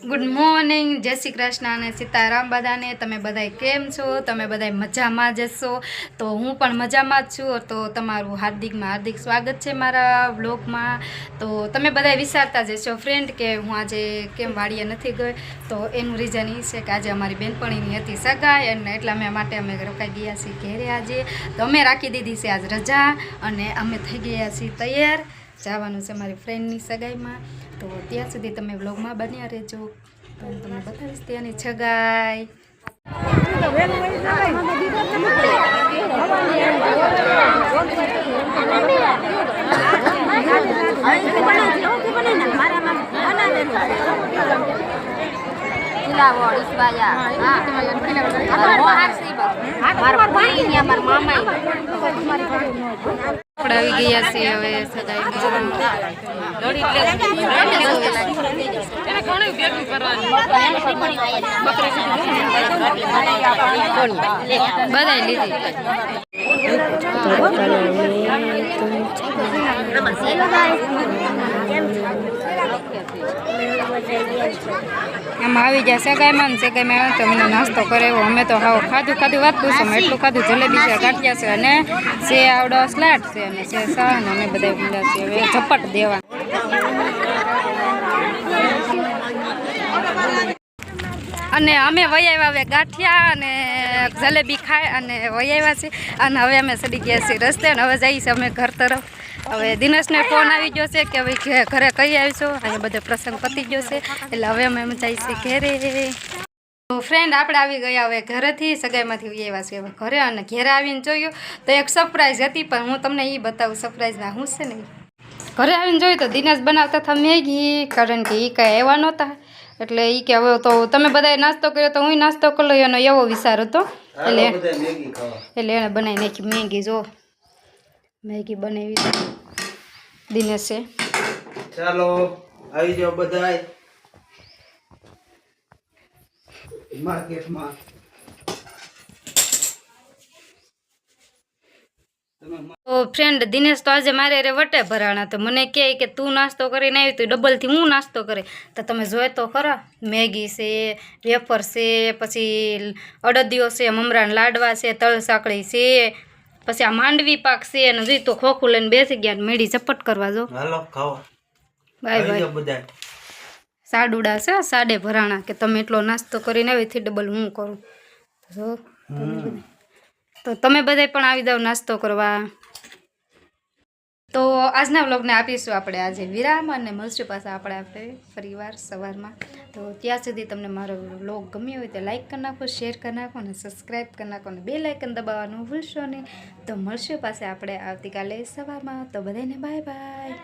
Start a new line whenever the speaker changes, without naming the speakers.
Good morning જય શ્રી કૃષ્ણ અને સીતારામ બધાને. તમે બધાય કેમ છો? તમે બધાય મજામાં જ છો તો હું પણ મજામાં જ છું. તો તમારું હાર્દિકમાં હાર્દિક સ્વાગત છે મારા વ્લોગમાં. તો તમે બધાય વિચારતા જશો ફ્રેન્ડ કે હું આજે કેમ વાડીએ નથી ગઈ? તો એનું રીઝન એ છે કે આજે અમારી બેનપણીની હતી સગાઈ અને એટલા અમે માટે અમે રોકાઈ ગયા છીએ ઘેરે આજે. તો અમે રાખી દીધી છે આજ રજા અને અમે થઈ ગયા છીએ તૈયાર. જવાનું છે મારી ફ્રેન્ડની સગાઈમાં. તો ત્યાં સુધી તમે વ્લોગમાં બન્યા રહેજો તો હું તમને બતાવીશ ત્યાંની છગાઈ
કિલ્લાવડ, ઈસવાયા. હા. આ મોહાર છે ઈ બાજુ. મારા ભાઈ ને અમારા મામા
આવી ગયા છે હવે સગાઈમાં બધા લીધી. આમ આવી જાય સગાઈમાં સગાઈમાં તો અમને નાસ્તો કરે એવો. અમે તો હાવ ખાધું ખાધું વાત પૂછો એટલું ખાધું જલેબી છે, ગાંઠિયા છે અને છે આવડો સ્લાટ છે અને છે સા ને અમે બધા ઊંડા છે હવે ઝપટ દેવા. અને અમે વૈયા હવે ગાંઠિયા અને જલેબી ખાય અને વૈયા છે અને હવે અમે સડી ગયા છીએ રસ્તે અને હવે જઈએ છીએ અમે ઘર તરફ. હવે દિનેશને ફોન આવી ગયો છે કે હવે ઘરે કઈ આવીશું? અહીંયા બધો પ્રસંગ પતી ગયો છે. એટલે હવે અમે એમ જાય છે ઘેરે. તો ફ્રેન્ડ આપણે આવી ગયા હવે ઘરેથી સગાઈમાંથી આવ્યા છીએ. ઘરે અને ઘેરે આવીને જોયું તો એક સરપ્રાઈઝ હતી પણ હું તમને એ બતાવું સરપ્રાઈઝમાં હું છે ને ઘરે આવીને જોયું તો દિનેશ બનાવતા હતા મેગી કારણ કે એ કાંઈ એવા નહોતા. એટલે એ કે હવે તો તમે બધાએ નાસ્તો કર્યો તો હું નાસ્તો કરી એનો એવો વિચાર હતો. એટલે એટલે એણે બનાવી નાખી મેગી જો. મેગી બનાવી દિનેશે
ચાલો આવી જાઓ બધા માર્કેટમાં
તો ફ્રેન્ડ દિનેશ તો આજે મારે રે વટે ભરાણા તો મને કહે કે તું નાસ્તો કરીને આવી તો ડબલથી હું નાસ્તો કરે. તો તમે જોઈ તો ખરા મેગી છે વેફર છે પછી અડદિયો છે મમરાના લાડવા છે તળ સાંકળી છે પછી આ માંડવી પાક છે અને જોઈ તો ખોખું લઈને બેસી ગયા ને મેળી ચપટ કરવા જો.
હાલો ખાઓ.
Bye bye. સાડુડા છે સાડે ભરાણા કે તમે એટલો નાસ્તો કરીને આવીથી ડબલ હું કરું. તો તમે બધા પણ આવી જાવ નાસ્તો કરવા. તો આજના વ્લોગને આપીશું આપણે આજે વિરામ અને મળશું પાછા આપણે આપણે ફરીવાર સવારમાં. તો ત્યાં સુધી તમને મારો વ્લોગ ગમ્યો હોય તો લાઇક કરી નાખો શેર કરી નાખો અને સબસ્ક્રાઈબ કરી નાખો અને બે લાઇકન દબાવવાનું ભૂલશો નહીં. તો મળશું પાસે આપણે આવતીકાલે સવારમાં. તો બધાને બાય બાય